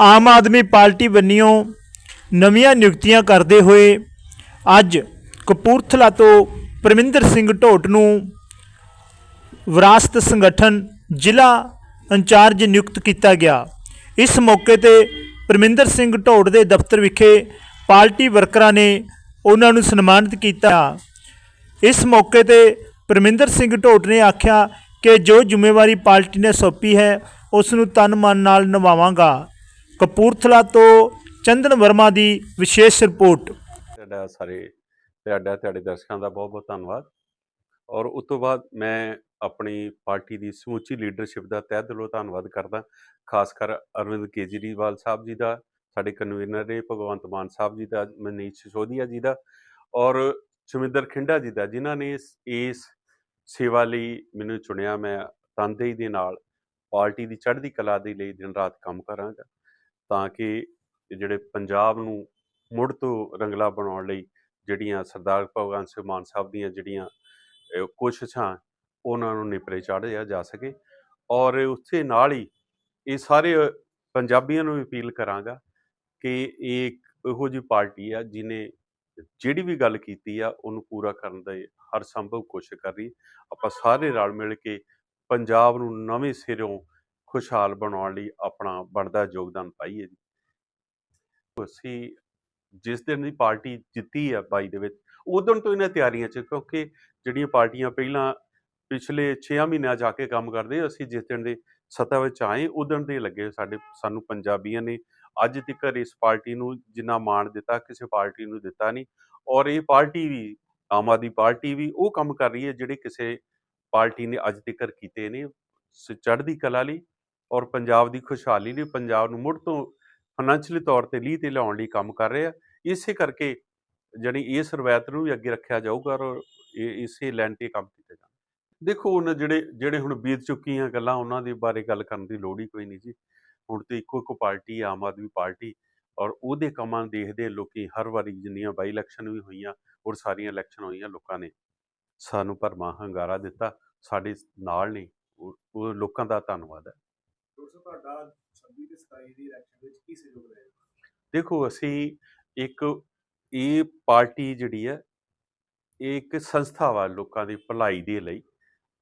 ਆਮ Aadmi party ਵੱਲੋਂ ਨਵੀਆਂ ਨਿਯੁਕਤੀਆਂ ਕਰਦੇ ਹੋਏ ਅੱਜ ਕਪੂਰਥਲਾ ਤੋਂ ਪਰਮਿੰਦਰ ਸਿੰਘ ਢੋਟ ਨੂੰ ਵਿਰਾਸਤ ਸੰਗਠਨ ਜ਼ਿਲ੍ਹਾ ਇੰਚਾਰਜ ਨਿਯੁਕਤ ਕੀਤਾ ਗਿਆ। ਇਸ ਮੌਕੇ ਤੇ ਪਰਮਿੰਦਰ ਸਿੰਘ ਢੋਟ ਦੇ ਦਫ਼ਤਰ ਵਿਖੇ ਪਾਰਟੀ ਵਰਕਰਾਂ ਨੇ ਉਹਨਾਂ ਨੂੰ ਸਨਮਾਨਿਤ ਕੀਤਾ। ਇਸ ਮੌਕੇ ਤੇ ਪਰਮਿੰਦਰ ਸਿੰਘ ਢੋਟ ਨੇ ਆਖਿਆ ਕਿ ਜੋ ਜ਼ਿੰਮੇਵਾਰੀ ਪਾਰਟੀ ਨੇ ਸੌਂਪੀ ਹੈ, ਉਸ ਨੂੰ ਤਨ ਮਨ ਨਾਲ ਨਿਭਾਵਾਂਗਾ। ਕਪੂਰਥਲਾ ਤੋਂ ਚੰਦਨ ਵਰਮਾ ਦੀ ਵਿਸ਼ੇਸ਼ ਰਿਪੋਰਟ। ਤੁਹਾਡਾ ਸਾਰੇ, ਤੁਹਾਡਾ, ਤੁਹਾਡੇ ਦਰਸ਼ਕਾਂ ਦਾ ਬਹੁਤ ਬਹੁਤ ਧੰਨਵਾਦ। ਔਰ ਉਸ ਤੋਂ ਬਾਅਦ ਮੈਂ ਆਪਣੀ ਪਾਰਟੀ ਦੀ ਸਮੁੱਚੀ ਲੀਡਰਸ਼ਿਪ ਦਾ ਤਹਿ ਦਿਲੋਂ ਧੰਨਵਾਦ ਕਰਦਾ। ਖਾਸ ਕਰ ਅਰਵਿੰਦ ਕੇਜਰੀਵਾਲ ਸਾਹਿਬ ਜੀ ਦਾ, ਸਾਡੇ ਕਨਵੀਨਰ ਨੇ ਭਗਵੰਤ ਮਾਨ ਸਾਹਿਬ ਜੀ ਦਾ, ਮਨੀਸ਼ ਸਿਸੋਦੀਆ ਜੀ ਦਾ ਔਰ ਸੁਮਿੰਦਰ ਖਿੰਡਾ ਜੀ ਦਾ, ਜਿਨ੍ਹਾਂ ਨੇ ਇਸ ਇਸ ਸੇਵਾ ਲਈ ਮੈਨੂੰ ਚੁਣਿਆ। ਮੈਂ ਤਨਦੇਹੀ ਦੇ ਨਾਲ ਪਾਰਟੀ ਦੀ ਚੜ੍ਹਦੀ ਕਲਾ ਦੇ ਲਈ ਦਿਨ ਰਾਤ ਕੰਮ ਕਰਾਂਗਾ। ਤਾਂ ਕਿ ਜਿਹੜੇ ਪੰਜਾਬ ਨੂੰ ਮੁੜ ਤੋਂ ਰੰਗਲਾ ਬਣਾਉਣ ਲਈ ਜਿਹੜੀਆਂ ਸਰਦਾਰ ਭਗਵੰਤ ਸਿੰਘ ਮਾਨ ਸਾਹਿਬ ਦੀਆਂ ਜਿਹੜੀਆਂ ਕੋਸ਼ਿਸ਼ਾਂ ਉਹਨਾਂ ਨੂੰ ਨਿਪਰੇ ਚਾੜਿਆ ਜਾ ਸਕੇ ਔਰ ਉਸੇ ਨਾਲ ਹੀ ਇਹ ਸਾਰੇ ਪੰਜਾਬੀਆਂ ਨੂੰ ਅਪੀਲ ਕਰਾਂਗਾ ਕਿ ਇਹ ਇੱਕ ਇਹੋ ਜਿਹੀ ਪਾਰਟੀ ਆ ਜਿਨੇ ਜਿਹੜੀ ਵੀ ਗੱਲ ਕੀਤੀ ਆ ਉਹਨੂੰ ਪੂਰਾ ਕਰਨ ਦੀ ਹਰ ਸੰਭਵ ਕੋਸ਼ਿਸ਼ ਕਰ ਰਹੀ ਆਪਾਂ ਸਾਰੇ ਰਲ ਮਿਲ ਕੇ ਪੰਜਾਬ ਨੂੰ ਨਵੇਂ ਸਿਰੋਂ ਖੁਸ਼ਹਾਲ ਬਣਾਉਣ ਲਈ ਆਪਣਾ ਬਣਦਾ ਯੋਗਦਾਨ ਪਾਈਏ ਜੀ। ਅਸੀਂ ਜਿਸ ਦਿਨ ਦੀ ਪਾਰਟੀ ਜਿੱਤੀ ਹੈ ਬਾਈ ਦੇ ਵਿੱਚ ਉਦੋਂ ਤੋਂ ਇਹਨਾਂ ਤਿਆਰੀਆਂ 'ਚ, ਕਿਉਂਕਿ ਜਿਹੜੀਆਂ ਪਾਰਟੀਆਂ ਪਹਿਲਾਂ ਪਿਛਲੇ 6 ਮਹੀਨਿਆਂ ਜਾ ਕੇ ਕੰਮ ਕਰਦੇ, ਅਸੀਂ ਜਿਸ ਦਿਨ ਦੇ ਸੱਤਾ ਵਿੱਚ ਆਏ ਉਦੋਂ ਦੇ ਲੱਗੇ ਸਾਡੇ, ਸਾਨੂੰ ਪੰਜਾਬੀਆਂ ਨੇ ਅੱਜ ਤੱਕ ਇਸ ਪਾਰਟੀ ਨੂੰ ਜਿੰਨਾ ਮਾਣ ਦਿੱਤਾ, ਕਿਸੇ ਪਾਰਟੀ ਨੂੰ ਦਿੱਤਾ ਨਹੀਂ। ਔਰ ਇਹ ਪਾਰਟੀ ਵੀ, ਆਮ ਆਦਮੀ ਪਾਰਟੀ ਵੀ ਉਹ ਕੰਮ ਕਰ ਰਹੀ ਹੈ, ਜਿਹੜੇ ਕਿਸੇ ਪਾਰਟੀ ਨੇ ਅੱਜ ਤੱਕ ਕੀਤੇ ਨੇ ਚੜ੍ਹਦੀ ਕਲਾ ਲਈ। ਔਰ ਪੰਜਾਬ ਦੀ ਖੁਸ਼ਹਾਲੀ ਲਈ ਪੰਜਾਬ ਨੂੰ ਮੁੜ ਤੋਂ ਫਾਈਨੈਂਸ਼ੀਅਲੀ ਤੌਰ ਤੇ ਲੀਹ ਤੇ ਲਿਆਉਣ ਲਈ ਕੰਮ ਕਰ ਰਹੇ। ਆ ਇਸੇ ਕਰਕੇ ਜਿਹੜੀ ਇਸ ਰਵਾਇਤ ਨੂੰ ਵੀ ਅੱਗੇ ਰੱਖਿਆ ਜਾਊਗਾ ਔਰ ਇਹ ਇਸੇ ਲਾਈਨ ਤੇ ਕੰਮ ਕੀਤਾ ਜਾਊਗਾ ਦੇਖੋ ਉਹਨਾਂ ਜਿਹੜੇ ਜਿਹੜੇ ਹੁਣ ਬੀਤ ਚੁੱਕੀਆਂ ਗੱਲਾਂ ਉਹਨਾਂ ਦੇ ਬਾਰੇ ਗੱਲ ਕਰਨ ਦੀ ਲੋੜ ਹੀ ਕੋਈ ਨਹੀਂ ਜੀ। ਹੁਣ ਤੇ ਇੱਕੋ ਇੱਕੋ ਪਾਰਟੀ ਆਮ ਆਦਮੀ ਪਾਰਟੀ ਔਰ ਉਹਦੇ ਕੰਮਾਂ ਨੂੰ ਦੇਖਦੇ ਲੋਕੀ ਹਰ ਵਾਰੀ ਜਿੰਨੀਆਂ ਬਾਈ ਇਲੈਕਸ਼ਨ ਵੀ ਹੋਈਆਂ ਔਰ ਸਾਰੀਆਂ ਇਲੈਕਸ਼ਨ ਹੋਈਆਂ ਲੋਕਾਂ ਨੇ ਸਾਨੂੰ ਭਰਮਾ ਹੰਗਾਰਾ ਦਿੱਤਾ, ਸਾਡੇ ਨਾਲ ਨੇ ਉਹ ਲੋਕਾਂ ਦਾ ਧੰਨਵਾਦ ਹੈ। ਤੁਹਾਡਾ 26 ਤੇ 27 ਦੀ ਇਲੈਕਸ਼ਨ ਵਿੱਚ ਕੀ ਸਹਿਯੋਗ ਰਹੇਗਾ ਦੇਖੋ, ਅਸੀਂ ਇੱਕ ਇਹ ਪਾਰਟੀ ਜਿਹੜੀ ਹੈ, ਇਹ ਇੱਕ ਸੰਸਥਾ ਵਾ ਲੋਕਾਂ ਦੀ ਭਲਾਈ ਦੇ ਲਈ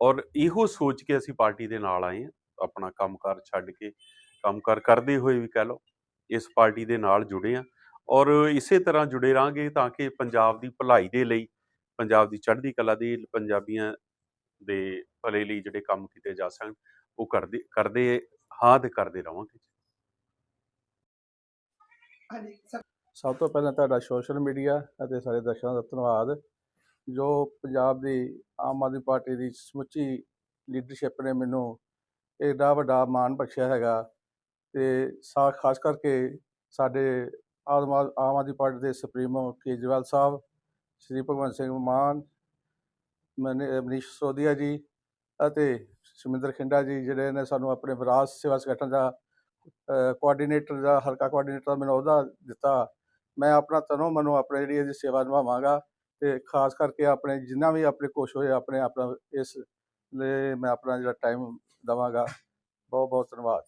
ਔਰ ਇਹੋ ਸੋਚ ਕੇ ਅਸੀਂ ਪਾਰਟੀ ਦੇ ਨਾਲ ਆਏ ਹਾਂ। ਆਪਣਾ ਕੰਮਕਾਰ ਛੱਡ ਕੇ ਕੰਮਕਾਰ ਕਰਦੇ ਹੋਏ ਵੀ ਕਹਿ ਲਓ, ਇਸ ਪਾਰਟੀ ਦੇ ਨਾਲ ਜੁੜੇ ਆ ਔਰ ਇਸੇ ਤਰ੍ਹਾਂ ਜੁੜੇ ਰਹਾਂਗੇ ਤਾਂ ਕਿ ਪੰਜਾਬ ਦੀ ਭਲਾਈ ਦੇ ਲਈ, ਪੰਜਾਬ ਦੀ ਚੜ੍ਹਦੀ ਕਲਾ ਦੇ ਪੰਜਾਬੀਆਂ ਦੇ ਭਲੇ ਲਈ ਜਿਹੜੇ ਕੰਮ ਕੀਤੇ ਜਾ ਸਕਣ, ਉਹ ਕਰਦੇ ਕਰਦੇ ਤੇ ਕਰਦੇ ਰਵਾਂਗੇ ਹਾਂਜੀ ਸਭ ਤੋਂ ਪਹਿਲਾਂ ਤੁਹਾਡਾ ਸੋਸ਼ਲ ਮੀਡੀਆ ਅਤੇ ਸਾਰੇ ਦਰਸ਼ਕਾਂ ਦਾ ਧੰਨਵਾਦ। ਜੋ ਪੰਜਾਬ ਦੀ ਆਮ ਆਦਮੀ ਪਾਰਟੀ ਦੀ ਸਮੁੱਚੀ ਲੀਡਰਸ਼ਿਪ ਨੇ ਮੈਨੂੰ ਏਡਾ ਵੱਡਾ ਮਾਣ ਬਖਸ਼ਿਆ ਹੈਗਾ ਤੇ ਸਾ ਖਾਸ ਕਰਕੇ ਸਾਡੇ ਆਮ ਆਦ- ਆਮ ਆਦਮੀ ਪਾਰਟੀ ਦੇ ਸੁਪਰੀਮੋ ਕੇਜਰੀਵਾਲ ਸਾਹਿਬ ਸ਼੍ਰੀ ਭਗਵੰਤ ਸਿੰਘ ਮਾਨ ਮਨੀ- ਮਨੀਸ਼ ਸੋਦੀਆ ਜੀ ਅਤੇ ਸੁਮਿੰਦਰ ਖਿੰਡਾ ਜੀ ਜਿਹੜੇ ਨੇ ਸਾਨੂੰ ਆਪਣੇ ਵਿਰਾਸ ਸੇਵਾ ਸੰਗਠਨ ਦਾ ਕੋਆਰਡੀਨੇਟਰ ਦਾ, ਹਲਕਾ ਕੋਆਰਡੀਨੇਟਰ ਦਾ ਮੈਨੂੰ ਉਹਦਾ ਦਿੱਤਾ। ਮੈਂ ਆਪਣਾ ਤਨੋਂ ਮਨੋਂ ਆਪਣੇ ਜਿਹੜੀ ਇਹਦੀ ਸੇਵਾ ਨਿਭਾਵਾਂਗਾ ਤੇ ਖਾਸ ਕਰਕੇ ਆਪਣੇ ਜਿੰਨਾ ਵੀ ਆਪਣੇ ਕੋਸ਼ਿਸ਼ ਹੋਏ ਆਪਣੇ ਆਪਣਾ ਇਸ ਲਈ ਮੈਂ ਆਪਣਾ ਜਿਹੜਾ ਟਾਈਮ ਦਵਾਂਗਾ। ਬਹੁਤ ਬਹੁਤ ਧੰਨਵਾਦ।